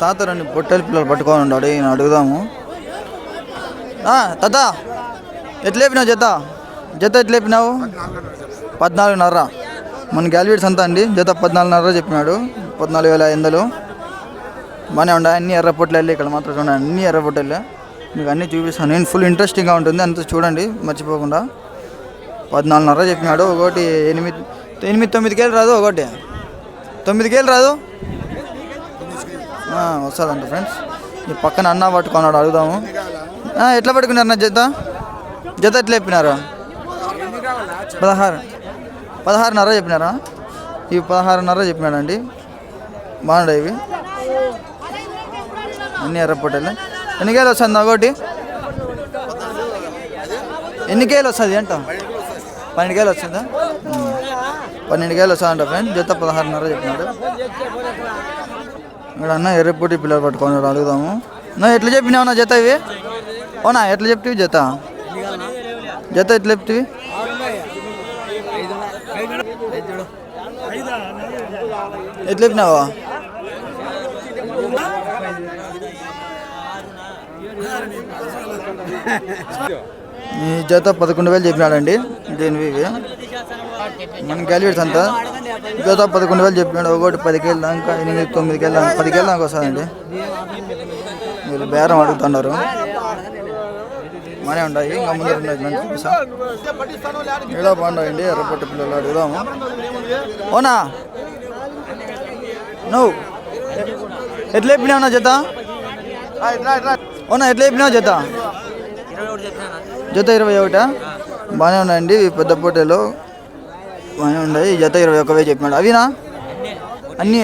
తాత రెండు పొట్టెల పిల్లలు పట్టుకొని ఉన్నాడు ఈయన అడుగుదాము. తాత ఎట్లేపినావు జత? జత ఎట్లేపినావు పద్నాలుగున్నర. మన గ్యాల్వీడ్స్ అంతా అండి జత పద్నాలుగున్నర చెప్పినాడు పద్నాలుగు వేల ఐదులు బాగానే ఉన్నాయి అన్ని ఎర్ర పొట్లే ఇక్కడ మాత్రం చూడండి అన్ని ఎర్ర పొట్టలు మీకు అన్నీ చూపిస్తాను నేను ఫుల్ ఇంట్రెస్టింగ్గా ఉంటుంది అంత చూడండి మర్చిపోకుండా. పద్నాలుగున్నర చెప్పినాడు ఒకటి ఎనిమిది ఎనిమిది తొమ్మిది వెళ్ళి రాదు ఒకటి. తొమ్మిది వెళ్ళి రాదు? వస్తుందంట ఫ్రెండ్స్ ఈ పక్కన అన్న పట్టుకున్నాడు అడుగుదాము. ఎట్లా పట్టుకున్నారు నా జత? జత ఎట్లా చెప్పినారు? పదహారు. పదహారున్నర చెప్పినారా? ఇవి పదహారున్నర చెప్పినాడండి. బాగున్నాయి ఇవి. అన్ని ఎర్రపొట్టలే ఎన్ని కేలు వస్తుంది ఒకటి? ఎన్ని కేలు వస్తుంది అంట? పన్నెండు కేలు వస్తుందా? పన్నెండు కేలు వస్తుందంట ఫ్రెండ్ జత పదహారున్నర చెప్పినాడు. ఇక్కడ అన్న ఎర్రపూటి పిల్లలు పట్టుకున్నాడు అడుగుదాము. నా ఎట్లా చెప్పినావు నా జత ఇవి? అవునా ఎట్లా చెప్తివి జత? జత ఎట్లా చెప్తివి ఎట్లా చెప్పినావా? ఈ జత పదకొండు వేలు చెప్పినాడండి దీనివి ఇవి. మన గ్యాలివేట్స్ అంతా జత పదకొండు వేలు చెప్పినాడు. ఒకటి పది కేళ్ళు దాకా ఎనిమిది తొమ్మిది కేళ్ళు దాకా. పది దాకా వస్తుందండి మీరు బేరం అడుగుతున్నారు. మనే ఉన్నాయి ఇంకా ముందు ఉన్నాయి. చూపిస్తా ఇలా ఎర్రపట్టి పిల్లలు అడుగుదాము. అవునా? నువ్వు ఎట్లా చెప్పినావు నా జత? అవునా ఎట్లా చెప్పినావు జత? జత ఇరవై ఒకటా? బాగానే ఉన్నాయండి. పెద్ద పొట్టేలు అని ఉన్నాయి. ఈ జత ఇరవై ఒక్క వెయ్యి చెప్పినాడు. అవినా? అన్నీ.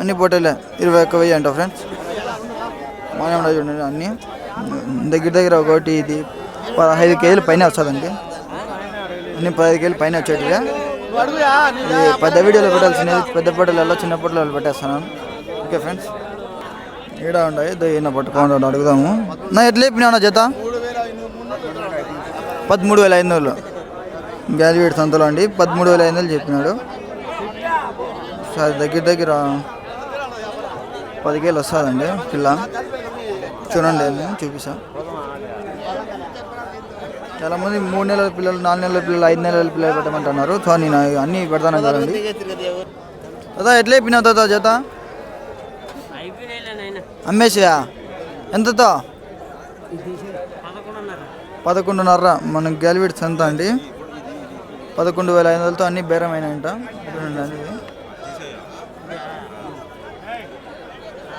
అన్ని పోటీలే. ఇరవై ఒక్క వెయ్యి అంట ఫ్రెండ్స్. బాగానే చూడండి అన్నీ. దగ్గర దగ్గర ఒకటి ఇది పదహైదు కేజీలు పైన వస్తుందండి అన్ని పదహైదు కేజీలు పైన వచ్చేట్టుగా ఇది పెద్ద వీడియోలో పెట్టాల్సినది పెద్ద పొట్టలలో చిన్న పొట్టలలో పెట్టేస్తున్నాను ఓకే ఫ్రెండ్స్. ఈడ ఉన్నాయి. ఈయన పట్టుకోండి అడుగుదాము. నా ఎట్లా చెప్పినా జత? పదమూడు వేల ఐదు వందలు. గ్యాలివేట్ సంతలో అండి. పదమూడు వేల ఐదు వందలు చెప్పినాడు. సరే దగ్గర దగ్గర పదికేలు వస్తుందండి పిల్ల. చూడండి నేను చూపిస్తా. చాలామంది మూడు నెలల పిల్లలు నాలుగు నెలల పిల్లలు ఐదు నెలల పిల్లలు పెట్టమంటున్నారు. సో నేను అన్నీ పెడతాను కదండి దాదా ఎట్లా చెప్పినావు దాదా జత? అమ్మేసా ఎంతతో పదకొండున్నర. మన గ్యాలివిడ్స్ ఎంత అండి. పదకొండు వేల ఐదు వందలతో అన్ని బేరమైనాయంట.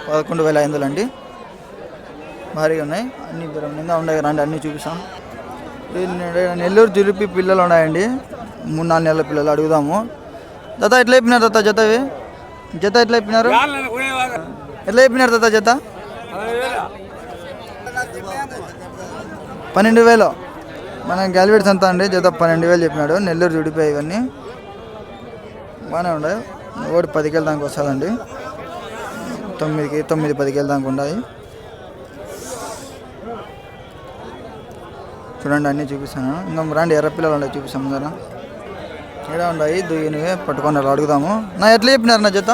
పదకొండు వేల ఐదు వందలు అండి భారీగా ఉన్నాయి. అన్ని బేరమైనా ఉన్నాయి. రండి అన్నీ చూపిస్తాం. నెల్లూరు జులిపి పిల్లలు ఉన్నాయండి. మూడు నాలుగు నెలల పిల్లలు అడుగుదాము. జత ఎట్లా అయిపోయినారు దత్త జతవి జత ఎట్లా అయిపోయినారు ఎట్లా అయిపోయినారు దత్త జత? పన్నెండు వేలు. మన గ్యాలివేట్స్ అంతా అండి? జత పన్నెండు వేలు చెప్పినాడు. నెల్లూరు జుడిపోయి ఇవన్నీ. బాగానే ఉన్నాయి. ఒకటి పదికేళ్ళ దానికి వస్తుందండి. తొమ్మిదికి తొమ్మిది పదికేళ్ళ దాకా ఉన్నాయి. చూడండి అన్నీ చూపిస్తాను. ఇంకా రండి ఎర్ర పిల్లలు ఉన్నాయి చూపిస్తాము కదా ఇక్కడ ఉన్నాయి? దుయ్యనివి పట్టుకున్నారు అడుగుదాము. నా ఎట్లా చెప్పినారు నా జత?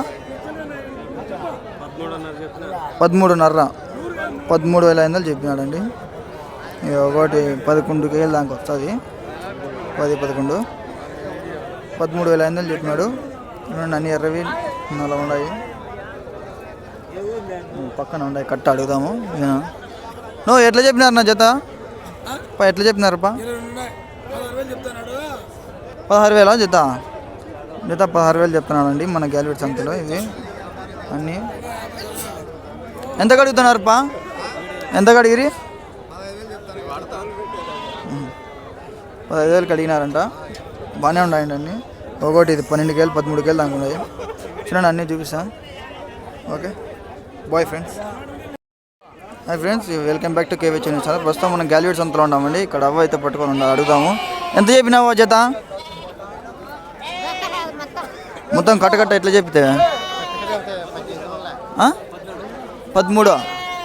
పదమూడున్నర. పదమూడు వేల ఐదు వందలు చెప్పినాడండి. ఒకటి పదకొండు కేజీల దానికి వస్తుంది. పది పదకొండు. పదమూడు వేల ఐదు వందలు చెప్పినాడు. నన్ను అన్ని ఎర్రవి అలా ఉన్నాయి. పక్కన ఉన్నాయి కట్ట అడుగుదాము. నో ఎట్లా చెప్పినారు నా జత? ఎట్లా చెప్పినారప్పా పదహారు వేల జత? జత పదహారు వేలు చెప్తున్నాడండి మన గ్యాలరీ సంతలో ఇవి. అన్నీ. ఎంత కడుగుతున్నారు పా ఎంత కడిగిరి? పదహైదు వేలు కడిగినారంట. బాగానే ఉన్నాయండి అన్నీ. ఒకటి ఇది పన్నెండు కేలు పదమూడు కేలు దాకా ఉన్నాయి. చూడండి అన్నీ చూపిస్తాం. Okay. Bye friends. Hi friends welcome back to KV channel. Sir ప్రస్తుతం మనం గ్యాలరీ సంతలో ఉన్నామండి. ఇక్కడ అవ్వ అయితే పట్టుకొని ఉన్నా అడుగుదాము. ఎంత చెప్పినావు జత? మొత్తం కట్టకట్ట ఎట్లా చెప్తే పదమూడు.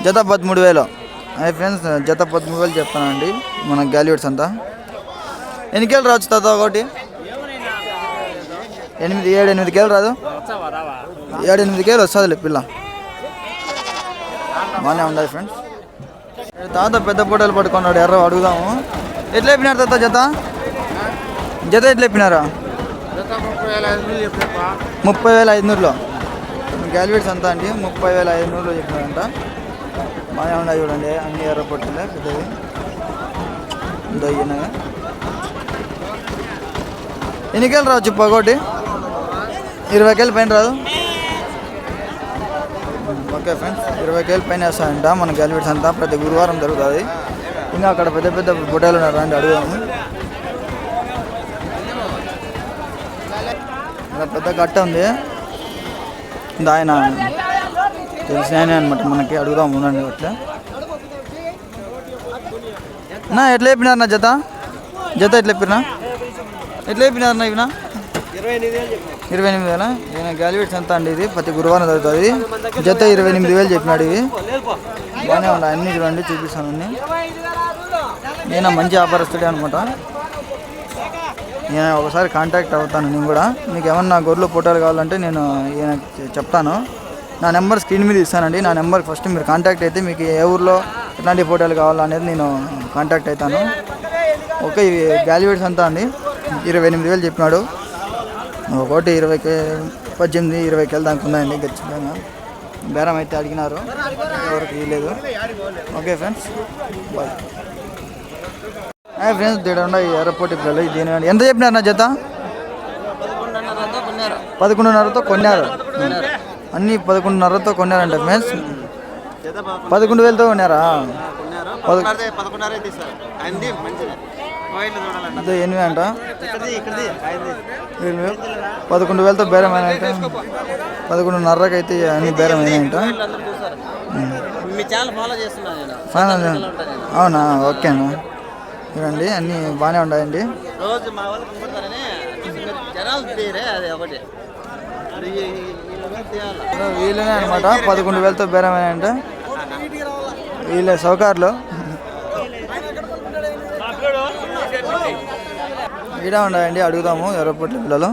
జత పదమూడు వేలు హాయ్ ఫ్రెండ్స్ జత పదమూడు వేలు చెప్తానండి మన గ్యాలివర్స్ అంతా. ఎన్ని కేలు రావచ్చు తాత ఒకటి? ఎనిమిది ఏడు ఎనిమిది కేలు రాదు? ఏడు ఎనిమిది కేలు వస్తుంది పిల్ల. బాగానే ఉన్నాయి ఫ్రెండ్స్ తాత పెద్ద పూటలు పట్టుకున్నాడు ఎర్ర అడుగుదాము. ఎట్లా చెప్పినారు తాత జత? జత ఎట్లా చెప్పినారా? ముప్పై వేల ఐదునూరులో. గ్యాల్వేట్స్ అంతా అండి ముప్పై వేల ఐదునూరులో చెప్పినారంట. బాగానే ఉన్నాయి చూడండి అన్ని ఎర్ర పొట్టలే పెద్దవి. ఇందో ఎన్నికలు రావచ్చు పగోటి? ఇరవై కేళ్ళు పైన రాదు. ఓకే ఫ్రెండ్స్ ఇరవై కేళ్ళు పైన వేస్తాయంట మన గ్యాల్వేట్స్ అంతా ప్రతి గురువారం జరుగుతుంది. ఇంకా అక్కడ పెద్ద పెద్ద ఫోటోలు ఉన్నారు అండి అడుగుదాము. అక్కడ పెద్ద గట్ట ఉంది. ఇది ఆయన తెలిసిన అనమాట మనకి అడుగుదాం ఉండండి అట్లా. నా ఎట్లా చెప్పినారు నా జత? జత ఎట్లా చెప్పినా ఎట్లా చెప్పినారు నా ఇవినా? ఇరవై ఎనిమిది వేల? ఈయన గ్రాడ్యుయేట్స్ ఎంత అండి ఇది. ప్రతి గురువారం జరుగుతుంది జత ఇరవై ఎనిమిది వేలు చెప్పినాడు ఇవి బాగానే ఉన్నాయి అన్ని చూడండి చూపిస్తాను అన్ని. నేను మంచి వ్యాపారస్తుడే అనమాట. నేను ఒకసారి కాంటాక్ట్ అవుతాను నేను కూడా. మీకు ఏమన్నా గొర్రెలు ఫోటోలు కావాలంటే నేను ఈయన చెప్తాను. నా నెంబర్ స్క్రీన్ మీద ఇస్తానండి. నా నెంబర్ ఫస్ట్ మీరు కాంటాక్ట్ అయితే మీకు ఏ ఊర్లో ఎట్లాంటి ఫోటోలు కావాలనేది నేను కాంటాక్ట్ అవుతాను. ఓకే ఇవి గ్రాడ్యుయేట్స్ అంతా అండి. ఇరవై ఎనిమిది వేలు చెప్పినాడు. ఒకటి ఇరవైకి పద్దెనిమిది ఇరవైకి వెళ్దానికి ఉన్నాయండి ఖచ్చితంగా బేరం అయితే అడిగినారు. ఎవరికి వీలేదు ఓకే ఫ్రెండ్స్ బాయ్. ఫ్రెండ్స్ తీడండి ఈ ఇప్పుడు పిల్లలు దీని ఎంత చెప్పినారు నా జత? పదకొండున్నరతో కొన్నారు. అన్నీ పదకొండున్నరతో కొన్నారంట ఫ్రెండ్స్. పదకొండు వేలతో కొన్నారా? పదకొండు ఇదో ఎనిమిది అంట. పదకొండు వేలతో బేరం అయినాయంట. పదకొండున్నరకి అయితే అన్ని బేరం అయినాయంట. అవునా? ఓకే అన్న. చూడండి అన్నీ బాగానే ఉన్నాయండి. అది అది. వీళ్ళనే అనమాట పదకొండు వేలతో బేరం అయినాయంట. వీళ్ళే సౌకార్లు ఇడా ఉన్నాయండి అడుగుదాము ఎర్రపొట్ల పిల్లలు.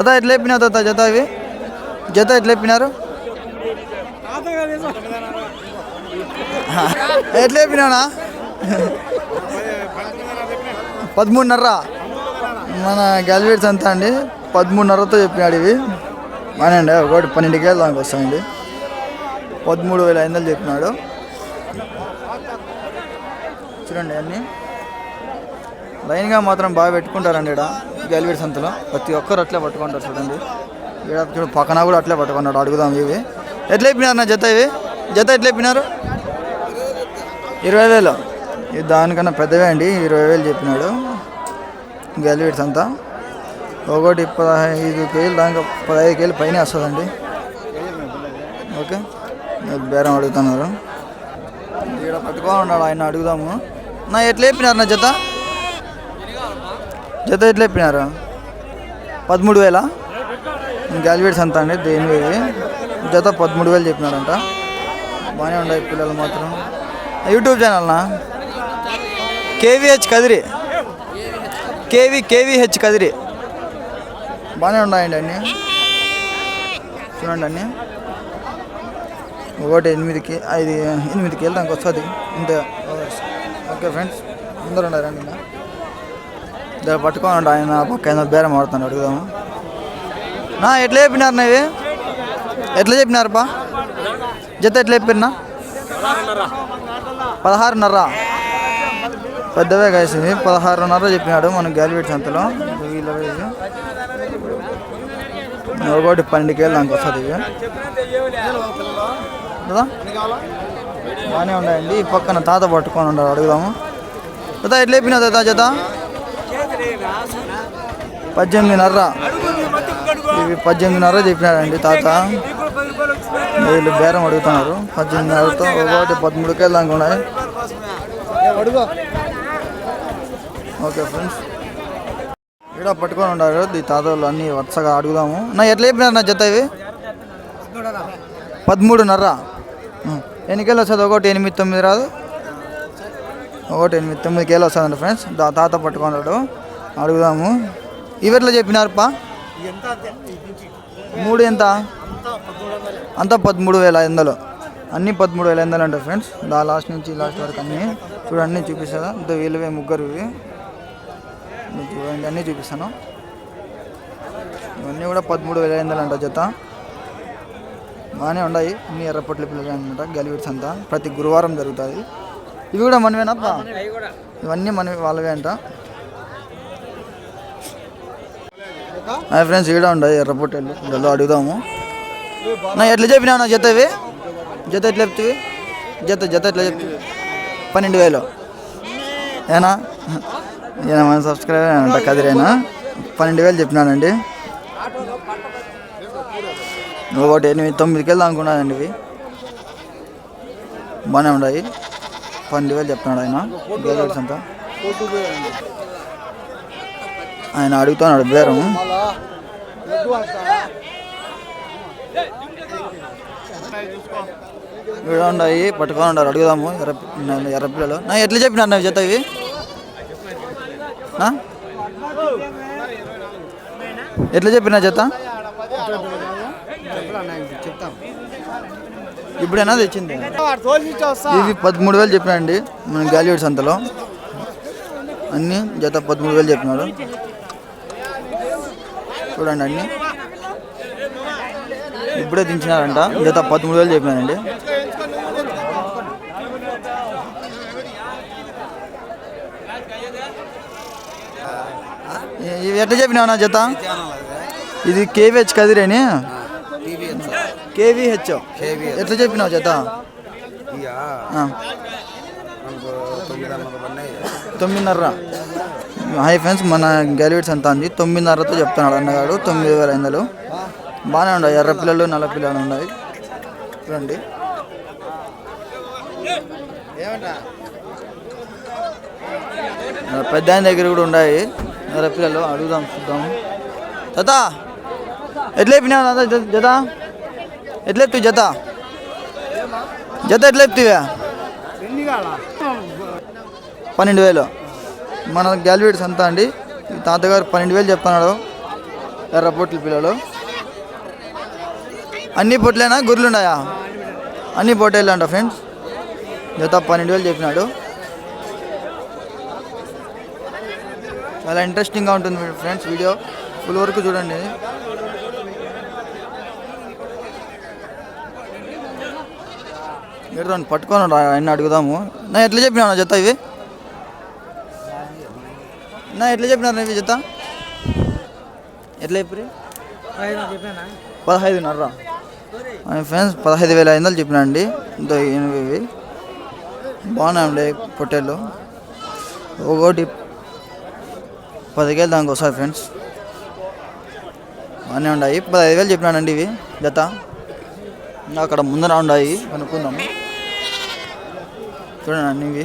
అత ఎట్లా చెప్పినావు తాత జత ఇవి? జత ఎట్లా చెప్పినారు ఎట్లా చెప్పినావునా పదమూడున్నర. మన గ్యాల్వేట్స్ అంతా అండి పదమూడున్నరతో చెప్పినాడు ఇవి. మనండి ఒకటి పన్నెండుకి వేలు దానికి వస్తాయండి పదమూడు వేల ఐదు వందలు చెప్పినాడు. చూడండి అన్నీ. లైన్గా మాత్రం బాగా పెట్టుకుంటారండి ఇక్కడ గెలివేడి సంతలో. ప్రతి ఒక్కరు అట్లే పట్టుకుంటారు చూడండి. ఇక్కడ చూడు పక్కన కూడా అట్లే పట్టుకున్నాడు అడుగుదాం ఇవి. ఎట్లా నా జత ఇవి? జత ఎట్లా ఇరవై వేలు. ఇది దానికన్నా పెద్దవే అండి ఇరవై వేలు చెప్పినాడు. గెలివేడ్స్ అంతా ఒకటి పదహైదు కేజీలు దానికి పదహైదు కేజీలు పైన వస్తుందండి. ఓకే. బేరం అడుగుతున్నారు. ఇక్కడ పట్టుకొని ఉన్నాడు ఆయన అడుగుదాము. నా ఎట్లా చెప్పినారు నా జత? జత ఎట్లా చెప్పినారు? పదమూడు వేల? గ్యాలివేట్స్ అంతా అండి దేని జత పదమూడు వేలు చెప్పినారంట. బాగానే ఉన్నాయి పిల్లలు మాత్రం. YouTube ఛానల్నా? KVH Kadiri. KV KVH Kadiri. బాగానే ఉన్నాయండి అన్నీ. చూడండి అన్నీ. ఒకటి ఎనిమిదికి ఐదు ఎనిమిదికి వెళ్ళడానికి వస్తుంది ఇంత ఓకే ఫ్రెండ్స్ అందరు ఉన్నారండి ఇంకా దాన్ని పట్టుకోండి ఆయన ఆ పక్క ఏదో బేరం ఆడుతున్నాడు. అడుగుదాము? నా ఎట్లా చెప్పినారు నావి? ఎట్లా చెప్పినారు బా జత ఎట్లా చెప్పినా? పదహారున్నర. పెద్దవే కాసింది పదహారున్నర చెప్పినాడు మనం గ్యాలివేట్స్ సంతలో. వీళ్ళ వేసి ఒకటి పన్నెండుకేళ్ళు దానికి వస్తుంది ఇవి కదా? బాగానే ఉన్నాయండి. ఈ పక్కన తాత పట్టుకొని ఉన్నాడు అడుగుదాము? తాత ఎట్లా చెప్పినా తాత జత? పద్దెనిమిదిన్నర ఇవి పద్దెనిమిదిన్నర చెప్పినారండి తాత. వీళ్ళు బేరం అడుగుతున్నారు. పద్దెనిమిదిన్నరతో ఒకటి పదమూడు కేళ్ళు దాకా ఉన్నాయి. Okay friends. ఇక్కడ పట్టుకొని ఉన్నారు ఈ వాళ్ళు అన్ని వరుసగా అడుగుదాము. నా ఎట్లా చెప్పినారు నా జత ఇవి? పదమూడున్నర ఎన్ని కేళ్ళు వస్తుంది? ఒకటి ఎనిమిది తొమ్మిది రాదు. ఒకటి ఎనిమిది తొమ్మిది కేళ్ళు వస్తుందండి ఫ్రెండ్స్. దా తాత పట్టుకున్నాడు అడుగుదాము. ఇవి చెప్పినారుపా మూడు ఎంత? అంతా పదమూడు వేల ఎందలో అన్నీ పదమూడు వేల ఎందలు అంటారు ఫ్రెండ్స్. దా లాస్ట్ నుంచి లాస్ట్ వరకు అన్నీ. చూడండి అన్నీ చూపిస్తా ఇంత వీళ్ళవే ముగ్గురు ఇవి. చూడండి అన్నీ చూపిస్తాను. ఇవన్నీ కూడా పదమూడు వేల ఎనిమిది అంట జత. బాగానే ఉన్నాయి. అన్ని ఎర్రపట్ల పిల్లలు అనమాట గలివిడ్స్ అంతా. ప్రతి గురువారం జరుగుతుంది ఇవి కూడా మనమేనప్ప ఇవన్నీ మన వాళ్ళవే అంట. హాయ్ ఫ్రెండ్స్ ఈడ ఉన్నాయి ఎర్రపొట్టెలు వెళ్ళి. అడుగుదాము. నా ఎట్లా చెప్పినావు నా జత ఇవి? జత ఎట్లా చెప్తివి జత జత ఎట్లా చెప్తివి పన్నెండు వేలు. ఏనా? నేను మన సబ్స్క్రైబర్ అంట కదిరేనా? పన్నెండు వేలు చెప్పినానండి. ఒకటి ఎనిమిది తొమ్మిదికి వెళ్దాం అనుకున్నానండి ఇవి. బాగానే ఉన్నాయి. పన్నెండు వేలు చెప్తున్నాడు ఆయన. గేదెడ్స్ అంతా. ఆయన అడుగుతున్నాడు బేరం. ఇక్కడ ఉన్నాయి పట్టుకొని ఉన్నారు అడుగుదాము ఎర్ర ఎర్ర పిల్లలు. నా ఎట్లా చెప్పినారు నా జత ఇవి? ఎట్లా చెప్పిన జత? ఇప్పుడైనా తెచ్చింది? ఇవి పదమూడు వేలు చెప్పినండి మన గాలివుడ్స్ అంతలో అన్నీ జత పదమూడు వేలు చెప్పినాడు. చూడండి అన్నీ ఇప్పుడే దించినారంట. జత పదమూడు వేలు ఇవి ఎట్లా చెప్పినావు జత? ఇది కేవీహెచ్ కదిరేని? కేవీహెచ్. ఎట్లా చెప్పినావు జత. తొమ్మిదిన్నర. హాయ్ ఫ్రెండ్స్ మన గెలివిడ్స్ ఎంత ఉంది తొమ్మిదిన్నరతో చెప్తున్నాడు అన్నగాడు తొమ్మిది వేల ఐదు బాగానే ఉన్నాయి ఎర్ర పిల్లలు నల్ల పిల్లలు ఉన్నాయి. చూడండి పెద్ద ఆయన దగ్గర కూడా ఉన్నాయి ఎర్ర పిల్లలు అడుగుదాం చూద్దాం. జత ఎట్లా జత జత జత? జత ఎట్లా పన్నెండు వేలు. మన గ్యాల్వేట్ అంతా అండి. తాతగారు పన్నెండు వేలు చెప్తున్నాడు. ఎర్ర పొట్ల పిల్లలు. అన్ని పొట్లేనా? గుర్రులున్నాయా అన్ని పొట్టేళ్ళు అంట ఫ్రెండ్స్. జత పన్నెండు వేలు చెప్పినాడు. చాలా ఇంట్రెస్టింగ్గా ఉంటుంది ఫ్రెండ్స్ వీడియో. ఫుల్ వరకు చూడండి. మీరు దాన్ని పట్టుకొని రా ఆయన అడుగుదాము. నేను ఎట్లా చెప్పినా జత ఇవి? నా ఎట్లా చెప్పినారు ఇవి జత? ఎట్లా చెప్పి పదహైదున్నర ఫ్రెండ్స్ పదహైదు వేల ఐదు వందలు చెప్పినా అండి. ఇంత ఇవి బాగున్నాయి ఉండే పొట్టేళ్ళు. ఒకటి పదికేలు దానికి వస్తాయి ఫ్రెండ్స్. బాగానే ఉన్నాయి. పదహైదు వేలు చెప్పినానండి ఇవి జత. అక్కడ ముందర ఉన్నాయి కనుక్కుందాము చూడండి అన్ని ఇవి.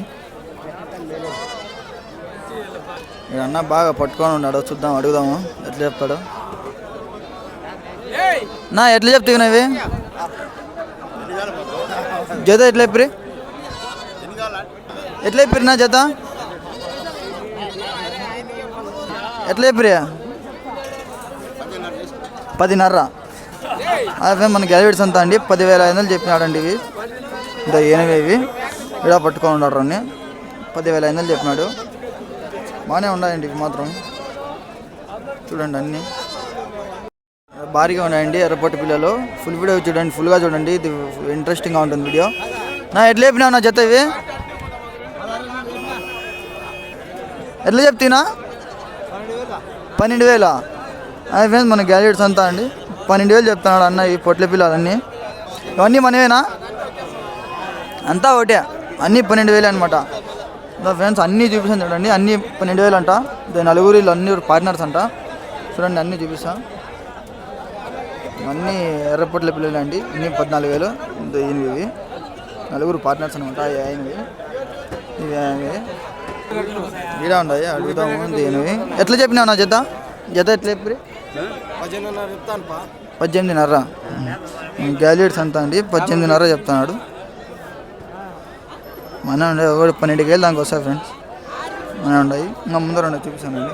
ఇక్కడ అన్న బాగా పట్టుకొని ఉన్నాడు. చూద్దాం అడుగుదాము. ఎట్లా చెప్తాడు? నా ఎట్లా చెప్తావు ఇవి? జత ఎట్లా చెప్పి ఎట్లా చెప్పిరి నా జత? ఎట్లా చెప్పి పదిన్నర. అదే మన గ్యాలెట్స్ అంతా అండి. పదివేల ఐదు వందలు చెప్పినాడండి ఇవి. ఇంకా ఏనవి ఇవి. ఇలా పట్టుకొని ఉన్నాడు అని పదివేల ఐదు వందలు చెప్పినాడు. బాగానే ఉన్నాయండి ఇవి మాత్రం. చూడండి అన్నీ. భారీగా ఉన్నాయండి ఎర్రపట్టు పిల్లలు. ఫుల్ వీడియో చూడండి ఫుల్గా చూడండి. ఇది ఇంట్రెస్టింగ్గా ఉంటుంది వీడియో నా ఎట్లా చెప్పినావు నా జత ఇవి? ఎట్లా చెప్తున్నా పన్నెండు వేల? అది ఫ్రెండ్స్ మన గ్యాలెట్స్ అంతా అండి. పన్నెండు వేలు చెప్తున్నాడు అన్న ఈ పొట్ల పిల్లలన్నీ. ఇవన్నీ మనవేనా? అంతా ఒకటే. అన్నీ పన్నెండు వేలే అనమాట ఫ్రెండ్స్ అన్నీ చూపిస్తాను చూడండి. అన్నీ పన్నెండు వేలు అంట. నలుగురు అన్ని పార్ట్నర్స్ అంట. చూడండి అన్నీ చూపిస్తా. ఇవన్నీ ఎర్రపొట్ల పిల్లలు అండి. ఇన్ని పద్నాలుగు వేలు. ఎనిమిది. నలుగురు పార్ట్నర్స్ అనమాట. ఎనిమిది. ఇవి ఎనిమిది. ఈడ అడుగుదాము. ఇది ఎనిమిది. ఎట్లా చెప్పినావు నా జత? జత ఎట్లా చెప్పి పద్దెనిమిదిన్నర గ్యాలెట్స్ అంతా అండి. పద్దెనిమిదిన్నర చెప్తున్నాడు. మన ఉండే ఒకటి పన్నెండుకి వేలు దానికి వస్తాయి ఫ్రెండ్స్ మన ఉన్నాయి ఇంకా ముందర ఉండే చూపిస్తానండి.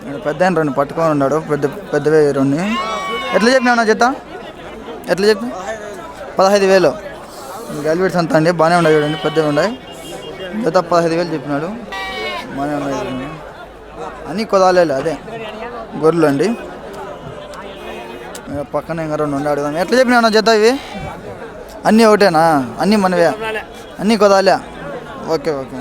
ఇక్కడ పెద్ద ఆయన రెండు పట్టుకొని ఉన్నాడు పెద్ద పెద్దవే రెండు. ఎట్లా చెప్పినా నా జత? ఎట్లా చెప్పి పదహైదు వేలు. గల్బెట్స్ అంతా అండి బాగానే ఉన్నాయి చూడండి పెద్దవి ఉన్నాయి. జత పదహైదు వేలు చెప్పినాడు. బాగానే ఉన్నాయి చూడండి. అన్నీ కొదాలే అదే గొర్రెలు అండి పక్కన ఇంకా రెండు ఉండే అడుగుదాం. ఎట్లా చెప్పినా జత ఇవి? అన్నీ ఒకటేనా? అన్నీ మనవే? అన్నీ కొదాలే ఓకే ఓకే.